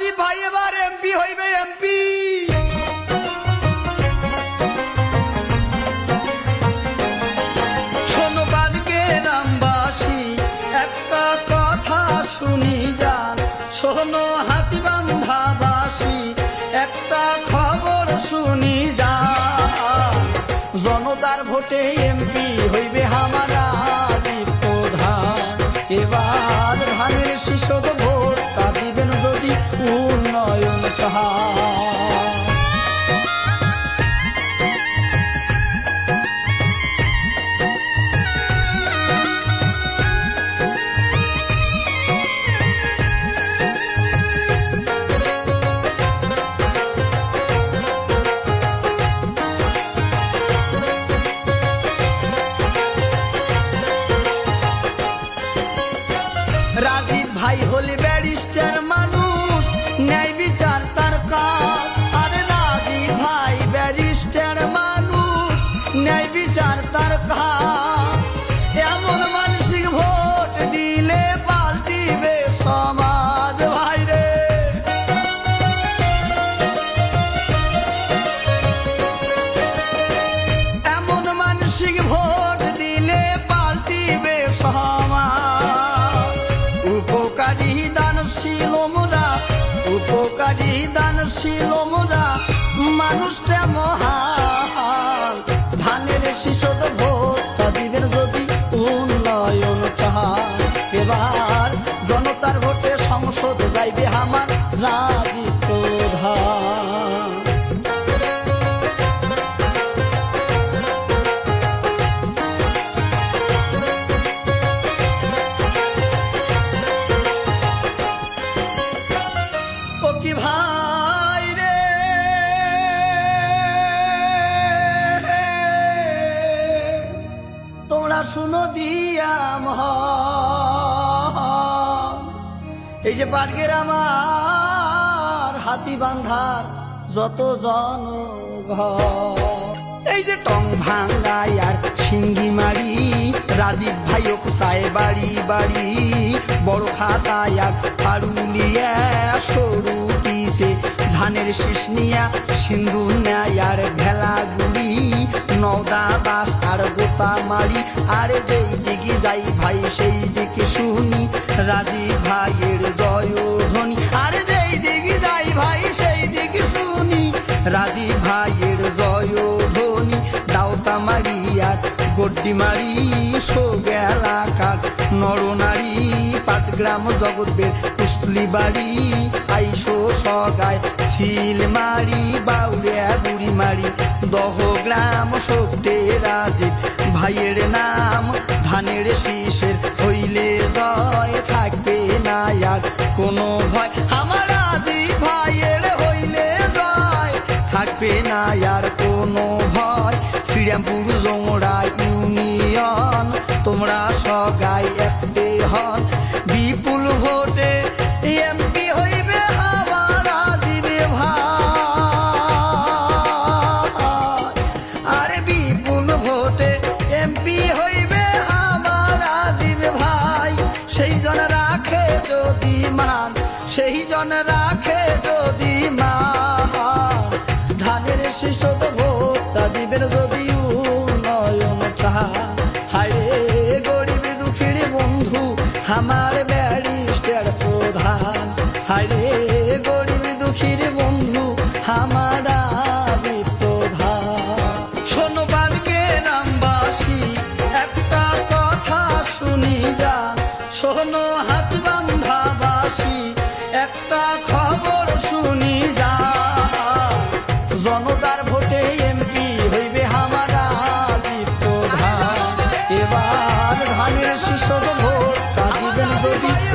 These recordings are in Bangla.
রাজীব ভাই এবার এমপি হইবে এমপি। একটা খবর শুনি যান। জনতার ভোটে এমপি হইবে হামারা প্রধান। এবার ধানের শিশক ভোটটা ভাই হলে ব্যারিস্টার মানুষ, ন্যায় বিচার তার কাজ। আরে রাজীব ভাই ব্যারিস্টার মানুষ, ন্যায় বিচার তার কাজ। এমন মানসিক ভোট দিলে পাল্টিবে সমাজ, ভাই রে। এমন মানসিক ভোট উপকারী দানশীল মোরা, মানুষটা মহান ধানের শিশদ ভোটটা দিবেন যদি উন্নয়ন চান এবার জনতার ভোটে সংসদ যাইবে আমার রাজী শুনো দিয়া। এই যে পাটগের আমার হাতি বান্ধার যত জন এই যে টং ভাঙ্গাই আর সিঙ্গি মারি, রাজীব ভাই সায় বাড়ি বাড়ি বড় খাতায় আর আড়ুলিয়া সরু ধানের শীষ নিয়া সিন্ধু নেয় আর গুড়ি নওদা বাস আর গোতা মারি। আর যেই দিকে যাই ভাই, সেই দিকে শুনি রাজীব ভাইয়ের জয় ধ্বনি আর যেই দিকে যাই ভাই, সেই দিকে শুনি রাজীব ভাইয়ের জয় ধ্বনি দাওতা মারি আর গড্ডি মারি, সো এলাকার নরনারী পাটগ্রাম জগৎবের কুসলি বাড়ি, আইসো সগায়। শিল মারি বাউরিয়া বুড়ি মারি। দহ গ্রাম সত্যে রাজীব ভাইয়ের নাম ধানের শীষের। হইলে জয় থাকবে না আর কোনো ভয়। আমার রাজীব ভাইয়ের হইলে জয় থাকবে না আর কোনো ভয়। শ্রীরামপুর যদি মান সেই জন রাখে যদি মা ধানের শিষ্ট ভোক্তা দিবেন যদি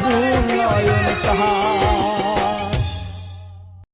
উন্নয়ন চাহা